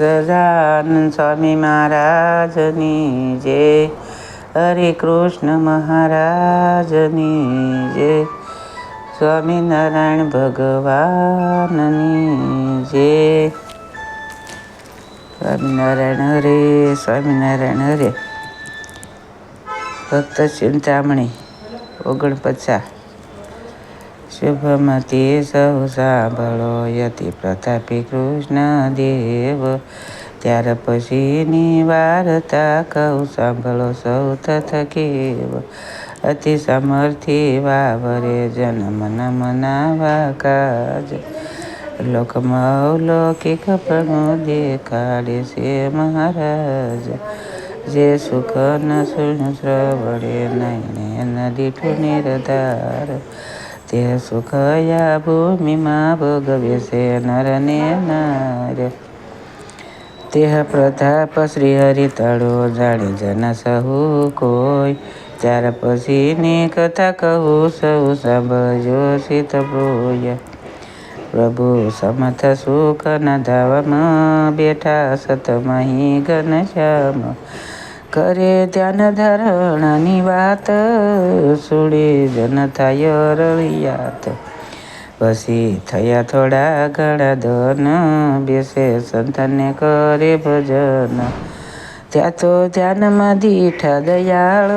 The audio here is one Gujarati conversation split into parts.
સજાનંદ સ્વામી મહારાજની જય હરે કૃષ્ણ મહારાજની જય સ્વામિનારાયણ ભગવાનની જય સ્વામિનારાયણ હરે સ્વામિનારાયણ હરે ભક્ત ચિંતામણી ઓગણપચાસ શુભમતી સૌ સાંભળો યતિ પ્રતાપી કૃષ્ણ દેવ ત્યાર પછીની વાર્તા કહું સાંભળો સૌ તથ કેવ અતિ સમર્થી વાવરે જન્મ નમના કાજ લોકમૌલૌકિક પ્રણુ દેખાડે છે મહારાજ જે સુખ ન સુણ શ્રવણે નહીં નદી ઠુ નિરધાર તે સુખયા ભૂમિમાં ભોગવે છે નર ને નાર તેહ પ્રતાપ શ્રી હરિતળો જાણી જન સહુ કોઈ. ત્યાર પછીની કથા કહું સૌ સાંભળજો સીત પ્રોય પ્રભુ સમથ સુખ ન ધાવમાં બેઠા સતમહી ઘનશ્યામ કરે ધ્યાન ધરણાની વાત. સુડે જન થાય રળિયાત. પછી થયા થોડા ઘણા ધન. બેસે સંતને કરે ભજન. ત્યાં તો ધ્યાનમાં દીઠા દયાળ.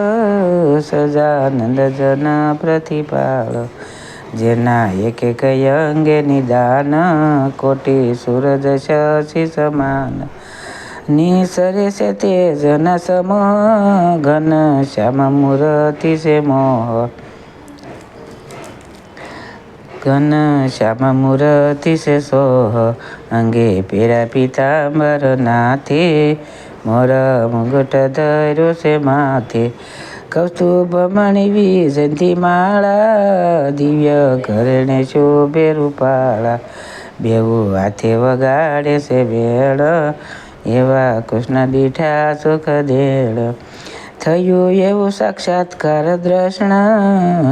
સજાનંદ જન પ્રતિપાળ. જેના એક એક અંગે નિદાન. કોટી સૂરજ શશી સમાન. નિસરે છે તે જન સમ ઘન શ્યામ મૂર્તિ છે મોહ ઘન શ્યામ મૂર્તિ છે સોહ અંગે પેરા પિતાંબર નાથે મોર મુગટ ધર્યો છે માથે કૌસ્તુભ મણિ જંતી માળા દિવ્ય ઘરણે શોભે રૂપાળા એવા કૃષ્ણ દીઠા સુખ દેળ. થયું એવું સાક્ષાત્કાર દ્રષ્ણ.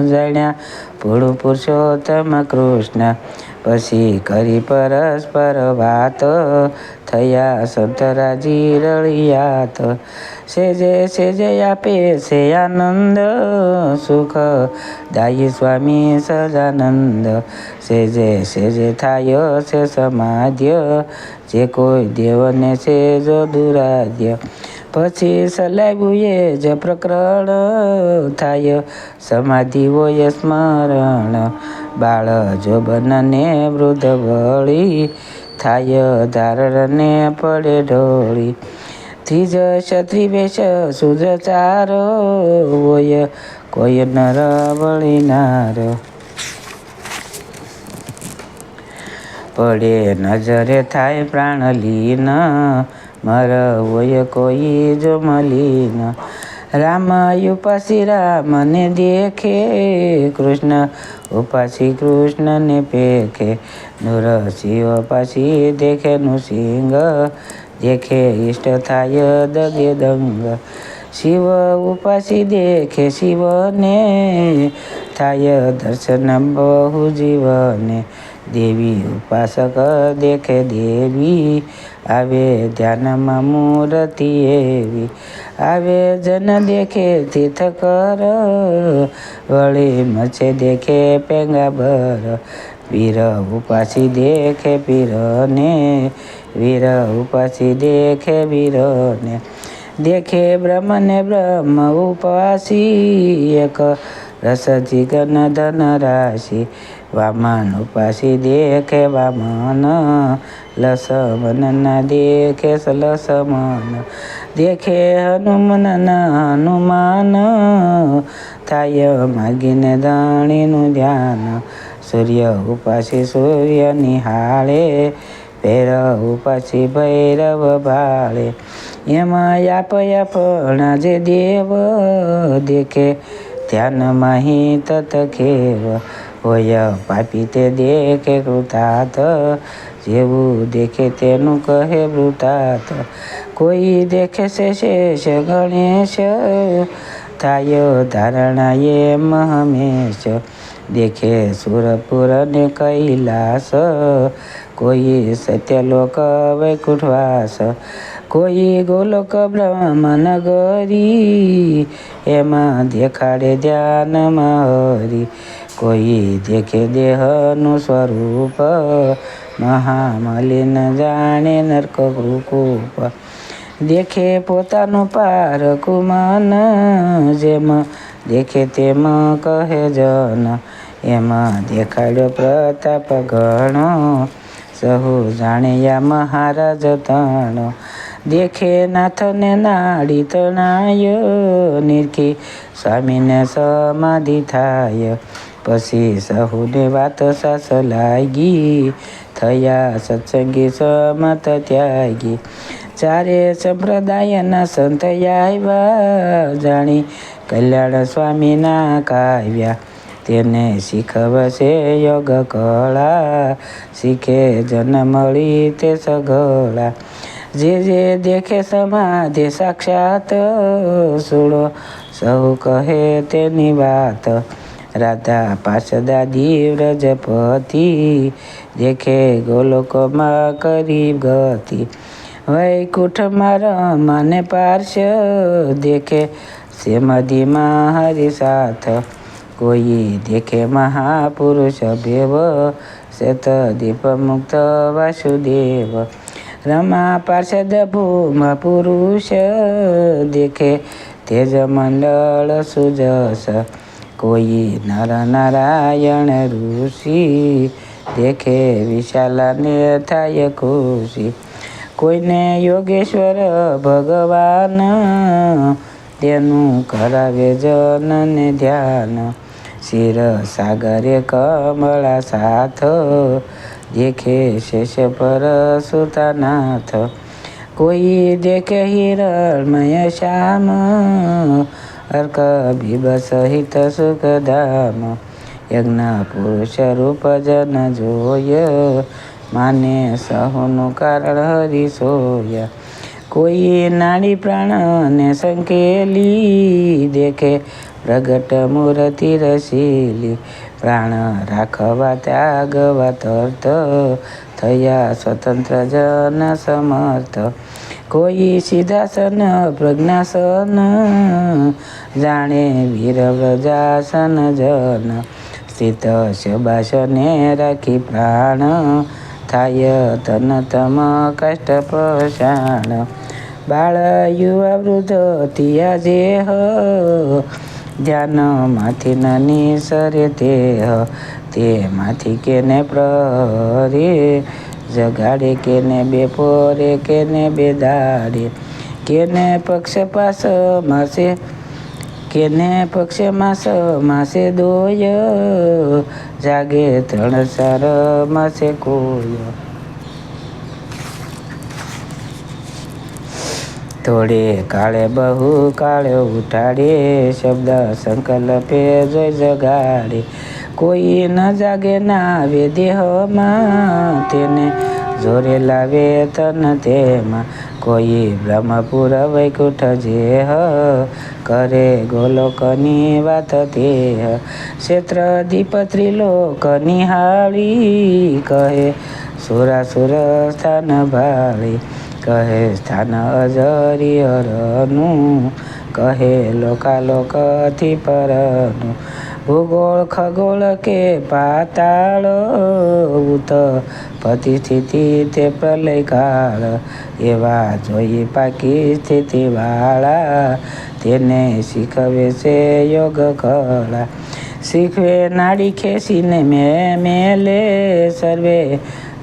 જાણ્યા પૂરું પુરુષોત્તમ કૃષ્ણ. પછી કરી પરસ્પર વાત. થયા સંતરાજી રળિયાત. સેજે સેજે આપે છે આનંદ. સુખ દાયી સ્વામી સજાનંદ સેજે સેજે થાય છે સમાધ્ય જે કોઈ દેવને છે જો દુરાધ્ય પછી સલાવ્યું એ જ પ્રકરણ થાય. સમાધિ હોય સ્મરણ. બાળ જોબનને વૃદ્ધ વળી થાય. ધારણને પડે ઢોળી. ત્રીજ ક્ષત્રિ વેશ શુદ્ર ચારો હોય. કોઈ નર વળીનાર પડે નજરે થાય પ્રાણ લીન મર હોય કોઈ જો મલીન. રામ ઉપાસી રામને દેખે, કૃષ્ણ ઉપાસી કૃષ્ણને પેખે. નૃસિંહ ઉપાસી દેખે નૃસિંહ દેખે ઇષ્ટ થાય દગે દંગ. શિવ ઉપાસી દેખે શિવને, થાય દર્શન બહુ જીવને. દેવી ઉપાસક દેખે દેવી. આવે ધ્યાનમાં મૂર્તિ એવી. આવે જન દેખે તીર્થ કર વળી મચે દેખે પેંગાબર વીર ઉપાસી દેખે પીરને. વીર ઉપાસી દેખે વીરને. દેખે બ્રહ્મને બ્રહ્મ ઉપાસી એક રસ ગન ધન રાશિ. વામન ઉપાસી દેખે વામન લસમનના દેખે લસમન દેખે હનુમનના હનુમાન, થાય માગીને દાણીનું ધ્યાન. સૂર્ય ઉપાસી સૂર્ય નિહાળે, ભૈરવ ઉપાસી ભૈરવ ભાળે. એમાં આપ યાપણા જે દેવ દેખે ધ્યાન માહી તત ખેવ. હોય, પાપી તે દેખે કૃતાત જેવું દેખે તેનું કહે વૃતાત કોઈ દેખે છે શેષ ગણેશ, થાય ધારણા એમ હમેશ દેખે સુરપુર ને કૈલાસ, કોઈ સત્યલોક વૈકુંઠવાસ. કોઈ ગોલોક બ્રહ્મનગરી એમાં દેખાડે ધ્યાનમાં હરી. કોઈ દેખે દેહનું સ્વરૂપ, મહામલિન જાણે નર્ક કૃકૂપ દેખે પોતાનું પારકું મન જેમ દેખે તેમ કહે જન. એમાં દેખાડ્યો પ્રતાપ ઘણો, સહુ જાણ્યા મહારાજ તણો. દેખે નાથને નાડી તણાય નિરખી સ્વામીને સમાધિ થાય. પછી સહુને વાત સાસ લાગી થયા સત્સંગી સમત ત્યાગી ચારે સંપ્રદાયના સંત આવ્યા જાણી કલ્યાણ સ્વામીના કાવ્યા તેને શીખવશે યોગ કળા શીખે જન મળી તે સગળા જે જે દેખે સમાધિ સાક્ષાત સુળો સહુ કહે તેની વાત રાધા પાસદાદી રજપતિ દેખે ગોલોકમાં કરી ગતિ. વૈકુંઠમાં રમાને પાર્શ દેખે સમાધિમાં હરિ સાથ. કોઈ દેખે મહાપુરુષ ભેવ શત દીપ મુક્ત વાસુદેવ. રમા પાર્ષદ ભૂમ પુરુષ દેખે તેજ મંડળ સુજસ. કોઈ નર નારાયણ ઋષિ દેખે વિશાલાને થાય ખુશી. કોઈને યોગેશ્વર ભગવાન તેનું કરાવે જનને ધ્યાન. શિર સાગરે કમળા સાથ દેખે શેષ પર સુતાનાથ. કોઈ દેખે હિરણમય શ્યામ અર્ક બીબ સહિત સુખધામ યજ્ઞ પુરુષ રૂપ જન જોય માને સહુનું કારણ હરી સોય કોઈ નાડી પ્રાણને સંકેલી દેખે પ્રગટ મૂર્તિ રસીલી પ્રાણ રાખવા ત્યાગવા તર્થ થયા સ્વતંત્ર જન સમર્થ કોઈ સીધાસન પ્રજ્ઞાસન, જાણે વીર વ્રજાસન જન. સ્થિત શબાસને રાખી પ્રાણ, થાય તન તમ કષ્ટ પ્રસાણ. બાળ યુવા વૃદ્ધ તિયા જે ધ્યાનમાંથી નની સરે તે તેમાંથી કેને પ્રહરે? જગાડે, કેને બેપોરે કેને બેદાડે કેને પક્ષપાસ માસે, કેને પક્ષે માસ માસે દોય, જાગે ત્રણ સાર માસે કોય. થોડે કાળે બહુ કાળે ઉઠાડે, શબ્દ સંકલ્પે જોઈ જગાડે કોઈ ન જાગે ના આવે દેહમાં, તેને જોરે લાવે તન તેમાં. કોઈ બ્રહ્મપુર વૈકુંઠ જે કરે ગોલોકની વાત તે ક્ષેત્ર દીપ ત્રિલોક નિહાળી કહે સુરાસુર સ્થાન ભાળી, કહે સ્થાન અજરિયરનું કહે લોકાલોકથી પરનું. ભૂગોળ, ખગોળ કે પાતાળ ઉત સ્થિતિ તે પ્રલય કાળ. એવા જોઈ પાકી સ્થિતિવાળા તેને શીખવે છે યોગ કળા. શીખવે નાડી ખેસીને મે મેલે, સર્વે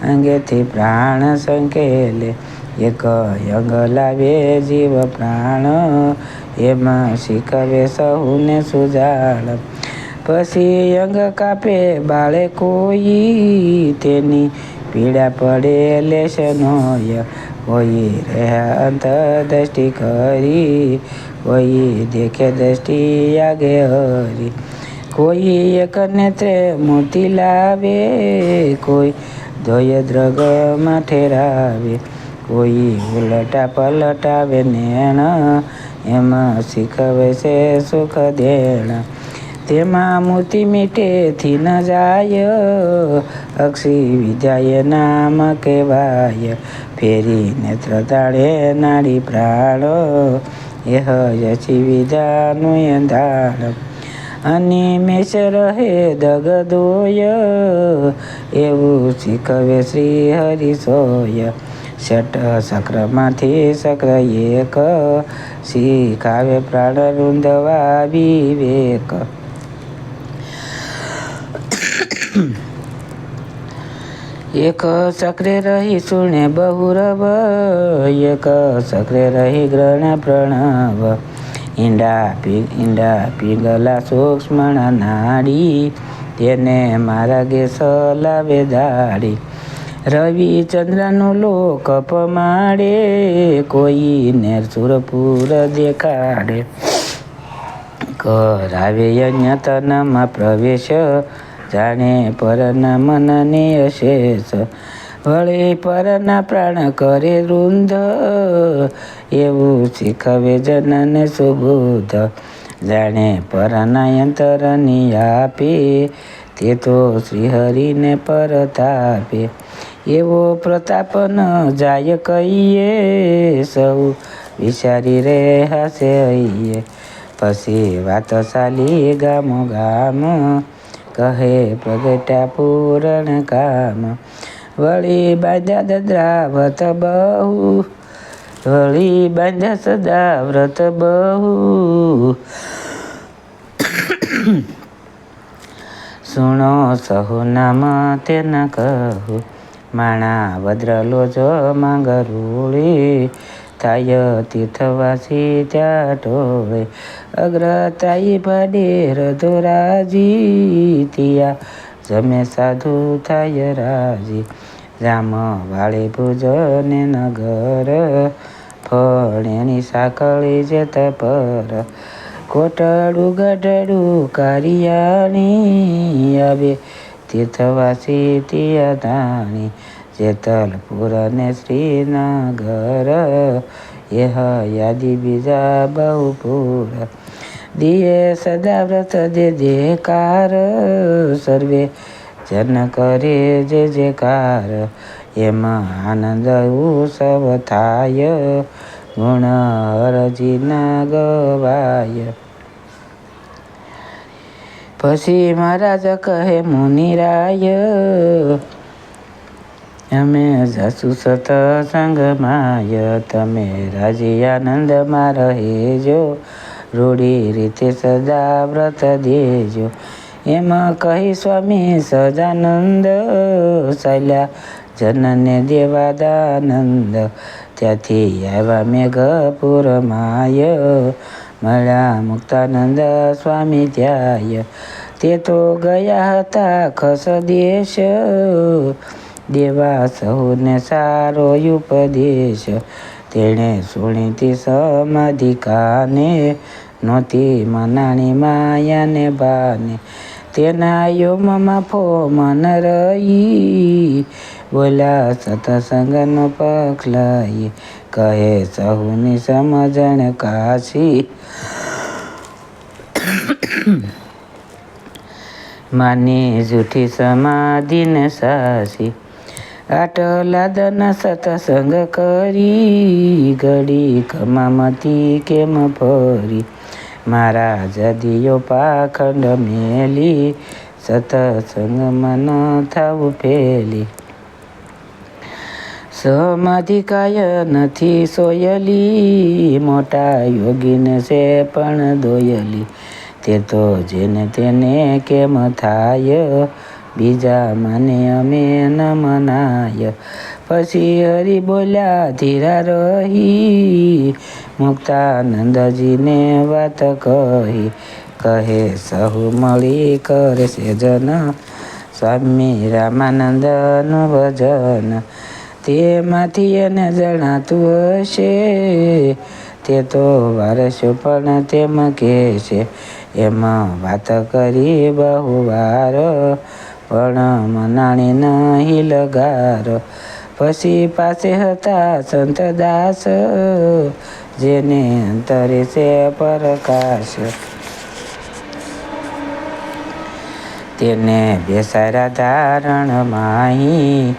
અંગેથી પ્રાણ સંકેલે. એક યંગ લાવે જીવ પ્રાણ, એમાં શીખવે સહુને સુજાણ પછી અંગ કાપે બાળે કોઈ તેની પીડા પડે લેશ નોય કોઈ રહ્યા અંતરદ્રષ્ટિ કરી કોઈ દેખે દ્રષ્ટિ આગે હરી. કોઈ એક નેત્રે મૂર્તિ લાવે, કોઈ ધોય દ્રગમાં ઠેરાવે કોઈ ઉલટા પલટાવે નેણ એમાં શીખવે છે સુખ દેણ. તેમાં મોતી મીટેથી ન જાય. અક્ષી વિદ્યાય નામ કહેવાય. ફેરી નેત્ર તાળે નાડી પ્રાણ. એ હયસી વિદ્યાનું એંધાણ અનિમેષ રહે દગદોય. એવું શીખવે શ્રી હરિસોય શટ સક્રમાંથી સક્ર એક. શીખાવે પ્રાણ રૂંધવા વિવેક. એક સક્રે રહી સુણે બહુરવ એક સક્રે રહી ગ્રહણ પ્રણવ ઈંડા પી ઈંડા પીગલા સૂક્ષ્મ નાડી તેને માર્ગે સલાવે દાડી રવિ ચંદ્રનું લોક પમાડે કોઈ નેર સુરપુર દેખાડે કરાવે યજ્ઞતનમાં પ્રવેશ જાણે પરના મનને અશેષ, વળી પરના પ્રાણ કરે વૃંદ એવું શીખવે જનને સુબુધ જાણે પરના યંતરની આપે, તે તો શ્રીહરિને પરતાપે. એવો પ્રતાપ ન જાય કહીએ, સૌ વિચારી રે હશે અહીએ. પછી વાત ચાલી ગામો ગામ. કહે પ્રગટ્યા પૂરણ કામ, વળી બાંધ્યા દદ્રા વ્રત બહુ, વળી બાંધ્યા સદા વ્રત બહુ. સુણો સહુ નામ તેના કહું, માણા વદ્રલો જો માંગરુળી થાય તીર્થવાસી ત્યાં ટોળે અગ્રતાઈ ભાડેર ધોરાજી તિયા. જમે સાધુ થાય રાજી. રામ વાળે ભુજને નગર. ફળેની સાંકળી જેત પર કોટડું ગઢડું કારિયાણી આવે. તીર્થવાસી તિયા ધાણી. જેતલપુર ને શ્રીનગર એહ યાદી બીજા બહુપુર દિયે સદા વ્રત જે જેકાર, સર્વે જન કરે જે જેકાર. એમાં આનંદ ઉત્સવ થાય, ગુણ હરજી ના ગવાય. પછી મહારાજ કહે, મુનિરાય અમે જસુ સતસંગમાય તમે રાજી આનંદમાં રહેજો. રૂઢી રીતે સદા વ્રત દેજો એમાં કહી સ્વામી સદાનંદ શૈલા જનને દેવાદાનંદ. ત્યાંથી આવ્યા મેઘપુર માય મળ્યા મુક્તાનંદ સ્વામી ત્યાય તે તો ગયા હતા ખસ દેશ. દેવા સૌને સારો ઉપદેશ. તેણે સુણીતી સમાધિકાને નહોતી મનાણી માયાને બાને. તેના યોમમાં ફો મન રહી. બોલા સતસંગનો પખ લઈ કહે સહુની સમજણ કાશી. માની જૂઠી સમાધિને સાસી આટલા દન સતસંગ કરી ઘડી કમામતી કેમ ફરી મારા જદીયો પાખંડ મેલી સતસંગમાં ન થવું ફેલી સમાધિ કાય નથી સોયલી મોટા યોગીને છે પણ દોયલી તે તો જેને તેને કેમ થાય બીજા મને અમે ન મનાય પછી હરી બોલ્યા, ધીરા રહી. મુક્તાનંદજીને વાત કહી, કહે, સહુ મળી કરશે જન. સ્વામી રામાનંદનું ભજન. તેમાંથી એને જણાતું હશે. તે તો વારસો પણ તેમ કહેશે. એમાં વાત કરી બહુ વાર પણ મનાણી નહીં લગાર. પછી પાસે હતા સંત દાસ, જેને અંતરે છે પ્રકાશ. તેને બેસારા ધારણ માહી,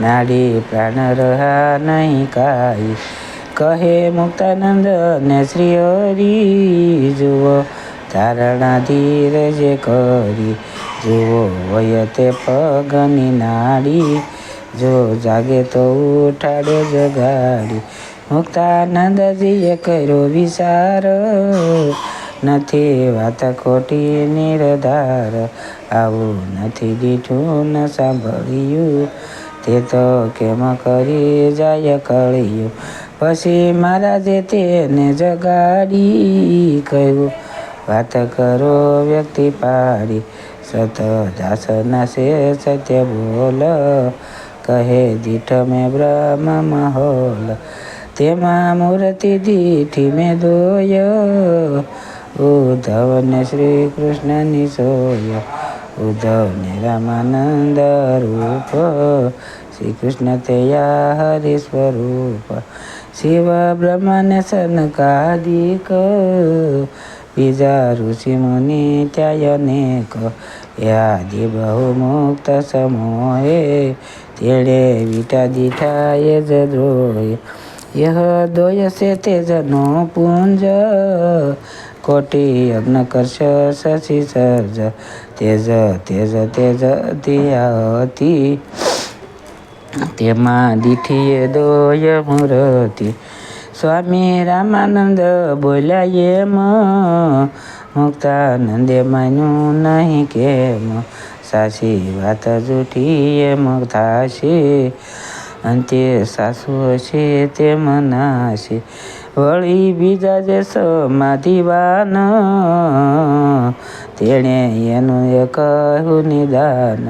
નાડી પ્રાણ રહ્યા નહીં કાઈ. કહે મુક્તાનંદ ને શ્રી હરી જુઓ ધારણા ધીરજે કરી. જુઓ હોય તે પગની નાડી. જો જાગે તો ઉઠાડે જગાડી. મુક્તાનંદજીએ કર્યો વિચાર. નથી વાત ખોટી નિર્ધાર. આવું નથી દીઠું ન સાંભળ્યું. તે તો કેમ કરી જાય કળ્યું પછી મહારાજે તેને જગાડી. કહ્યું, વાત કરો વ્યક્તિ પાડી. સત દાસના છે સત્ય બોલ, કહે દીઠ મેં બ્રહ્મ મહોલ. તેમાં મૂર્તિ દીઠી મેં દોય ઉદ્ધવને શ્રી કૃષ્ણની સોય. ઉદ્ધવને રામાનંદ રૂપ શ્રી કૃષ્ણ તેયા હરિ સ્વરૂપ. શિવ બ્રહ્મને સનકાદિક બીજા ઋષિ મુનિ ત્યાય અનેક યાદી બહુ મુક્ત સમોહે તેડે વિટા દીઠા એ જ દ્રોય યહ દોય સે જનો પુંજ, કોટી યજ્ઞ કરશ શશી સર્જ. તેજ તેજ તેજ દિયાતી તેમાં દીઠીએ દોય મૂર્તિ. સ્વામી રામાનંદ બોલ્યા એમ મુક્તાનંદે માન્યું નહીં કેમ સાચી વાત જૂઠી એમ થાશે અંતે સાસુ હશે તે મનાશે વળી બીજા જે સમાધિવાન તેણે એનું એ કહ્યું નિદાન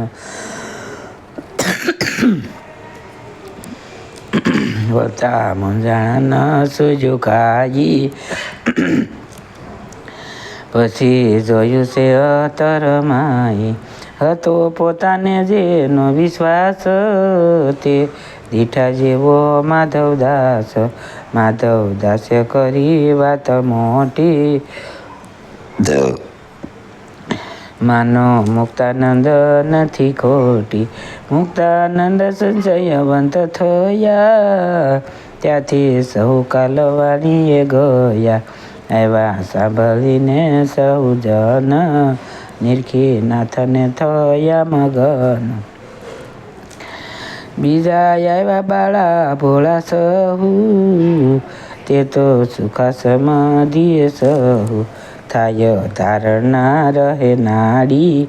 વતા મૂંઝાણ સુજુ ખાઈ પછી જોયું છે અતરમાઈ હતો પોતાને જેનો વિશ્વાસ તે દીઠા જેવો માધવદાસ. માધવદાસે કરી વાત મોટી. માનો મુક્તાનંદ નથી ખોટી. મુક્તાનંદ સંચયવંત થયા. ત્યાંથી સૌ કાલવાણીએ ગયા. भाषा भलिने सौजन निर्खिनाथने थया मगन। बिजाय बाडा भोला सहु त्यतो सुख दिए सहु। थायो धारणा रहे नाडी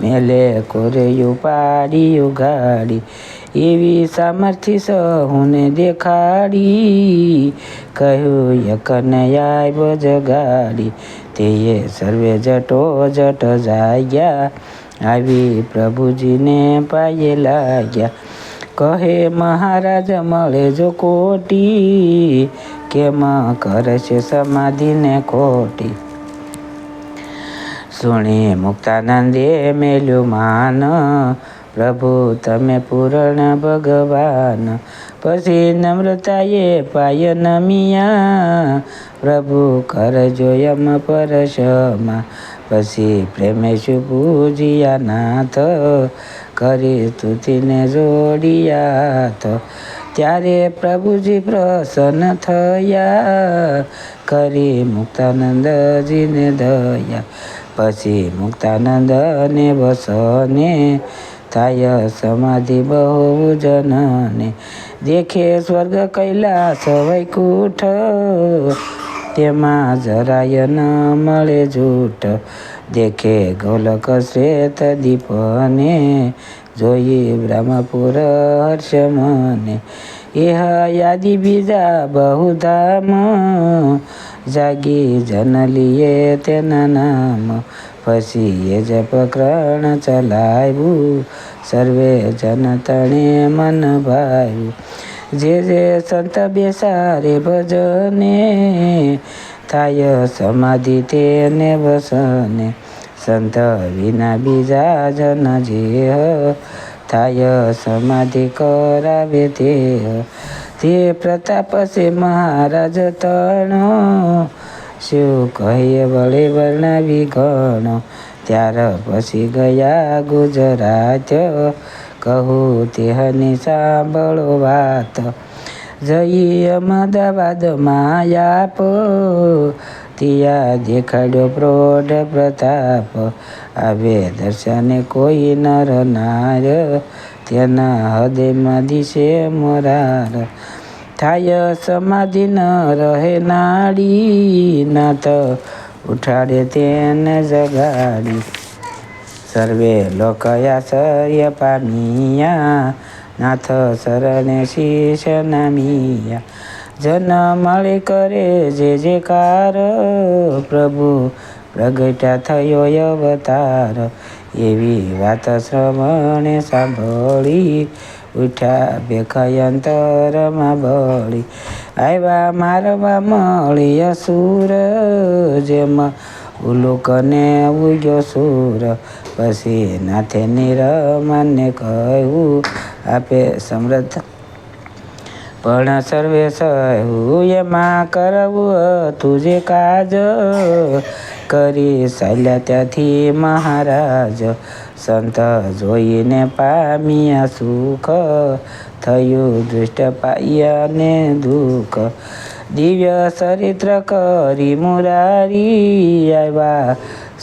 मेले कोरे यो पारी यो गाडी એવી સામર્થ્ય સહુને દેખાડી. કહ્યું, યકને આવ જગાડી તે સર્વે જટો જટ જાગ્યા. આવી પ્રભુજીને પાયે લાગ્યા. કહે, મહારાજ, મળે જો કોટી, કેમાં કરે છે સમાધિને ખોટી? સુણી મુક્તાનંદે મેલ્યું માન પ્રભુ, તમે પૂરણ ભગવાન. પછી નમ્રતાએ પાય નમિયા પ્રભુ કરજો યમ પરશમાં પછી પ્રેમે પૂજિયા નાથ. કરી સ્તુતિને જોડિયા ત્યારે પ્રભુજી પ્રસન્ન થયા. કરી મુક્તાનંદજીને દયા. પછી મુક્તાનંદને વસને થાય સમાધિ બહુ જનને દેખે સ્વર્ગ કૈલાસ વૈકુંઠ તેમાં જરાય ન મળે જૂઠ દેખે ગોલક શ્વેત દીપને જોઈ બ્રહ્મપુર હર્ષ મને એહ યાદી બીજા બહુ ધામ જાગી જનલીએ તેના નામ પછી એ જ પ્રકરણ ચલાવ્યું સર્વે જન તણે મન ભાવ્યું જે જે સંત બેસારે ભજને થાય સમાધિ તેને વસને સંત વિના બીજા જન જે થાય સમાધિ કરાવે તે તે પ્રતાપ છે મહારાજ તણ શું કહીએ વળે વર્ણવી ગણ ત્યાર પછી ગયા ગુજરાત. કહું તેહની સાંભળો વાત. જઈ અમદાવાદમાં આપ ત્યાં દેખાડ્યો પ્રૌઢ પ્રતાપ. આવે દર્શને કોઈ નર નાર. તેના હૃદયમાં દિશે મોરાર. થાય સમાધિ ન રહે નાડી નાથ ઉઠાડે તેને જગાડી. સર્વે લોકયાશ્ચર્ય પામિયા. નાથ શરણે શીશ નામિયા. જન મળે કરે જે જેકાર પ્રભુ. પ્રગટા થયો અવતાર. એવી વાત શ્રવણે સાંભળી. ઉઠ્યા બેખયંતરમાં બળી. આવ્યા મારવા મળી અસુર જેમાં ઉલુકને ઉગ્યો સુર. પછી નાથે નિરમાને કહ્યું, આપે સમૃદ્ધ પણ સર્વે સહ્યું એમાં કરવું હતું જે કાજ. કરી ચાલ્યા ત્યાંથી મહારાજ સંત જોઈને પામ્યા સુખ, થયું દુષ્ટ પાયાને દુઃખ. દિવ્ય ચરિત્ર કરી મુરારી આવ્યા,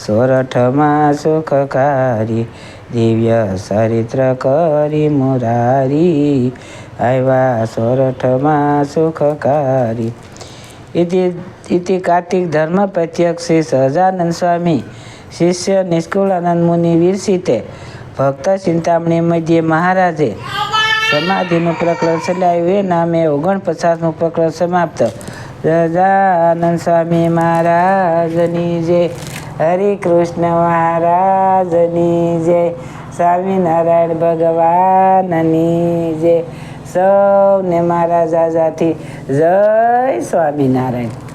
સોરઠમાં સુખકારી. દિવ્ય ચરિત્ર કરી મુરારી આવ્યા, સોરઠમાં સુખકારી. ઇતિ કાર્તિક ધર્મ પ્રત્યક્ષ શ્રી સહજાનંદ સ્વામી શિષ્ય નિષ્કુળાનંદ મુનિ વિરસિતે ભક્ત ચિંતામણી મધ્યે મહારાજે, સમાધિનું પ્રકરણ ચલાવ્યું એ નામે ઓગણપચાસનું પ્રકરણ સમાપ્ત. સહજાનંદ સ્વામી મહારાજની જય. હરે કૃષ્ણ મહારાજની જય. સ્વામિનારાયણ ભગવાનની જય. સૌને મારા જાજાથી જય સ્વામિનારાયણ.